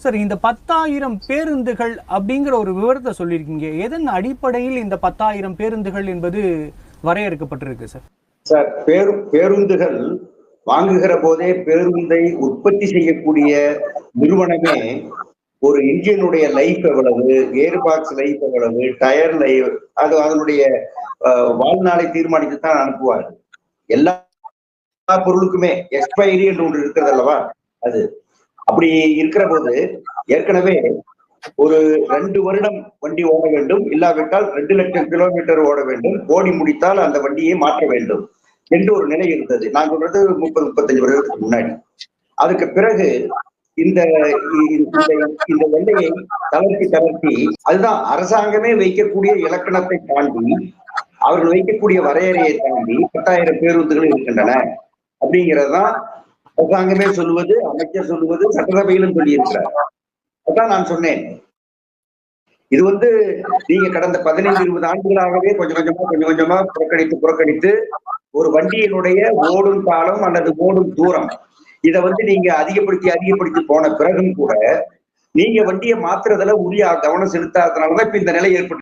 Sir இந்த பத்தாயிரம் பேருந்துகள் அப்படிங்கிற ஒரு விவரத்தை சொல்லியிருக்கீங்க. எதன் அடிப்படையில் இந்த பத்தாயிரம் பேருந்துகள் என்பது வரையறுக்கப்பட்டிருக்கு சார்? சார் பேரு பேருந்துகள் வாங்குகிற போதே பேருந்தை உற்பத்தி செய்யக்கூடிய நிறுவனமே ஒரு இன்ஜினுடைய லைஃப் எவ்வளவு ஏர் பாக்ஸ் லைஃப் எவ்வளவு டயர் லைஃப் அது அதனுடைய வாழ்நாளை தீர்மானித்து தான் அனுப்புவார் எல்லா பொருளுக்குமே எக்ஸ்பைரி என்று ஒன்று இருக்கிறது அல்லவா? அது. அப்படி இருக்கிற போது ஏற்கனவே ஒரு ரெண்டு வருடம் வண்டி ஓட வேண்டும். இல்லாவிட்டால் ரெண்டு லட்சம் கிலோமீட்டர் ஓட வேண்டும். ஓடி முடித்தால் அந்த வண்டியை மாற்ற வேண்டும் என்று ஒரு நிலை இருந்தது. நான் சொல்றது முப்பது முப்பத்தஞ்சு வருடத்துக்கு முன்னாடி. அதுக்கு பிறகு இந்த இந்த எல்லையை தளர்த்தி தளர்த்தி அதுதான் அரசாங்கமே வைக்கக்கூடிய இலக்கணத்தை தாண்டி அவர்கள் வைக்கக்கூடிய வரையறையை தாண்டி பத்தாயிரம் பேருந்துகள் இருக்கின்றன அப்படிங்கறதுதான் அரசாங்கமே சொல்லுவது அமைச்சர் சொல்லுவது சட்டசபையிலும் சொல்லியிருக்கிறார். அதான் நான் சொன்னேன். இது வந்து நீங்க கடந்த பதினைந்து இருபது ஆண்டுகளாகவே கொஞ்சம் கொஞ்சமா கொஞ்சம் கொஞ்சமா புறக்கணித்து புறக்கணித்து ஒரு வண்டியினுடைய ஓடும் காலம் அல்லது ஓடும் தூரம் இதை வந்து நீங்க அதிகப்படுத்தி அதிகப்படுத்தி போன பிறகும் கூட நீங்க வண்டியை மாத்துறதுல உரிய கவனம் செலுத்தாததுனாலதான் இப்ப இந்த நிலை ஏற்பட்டு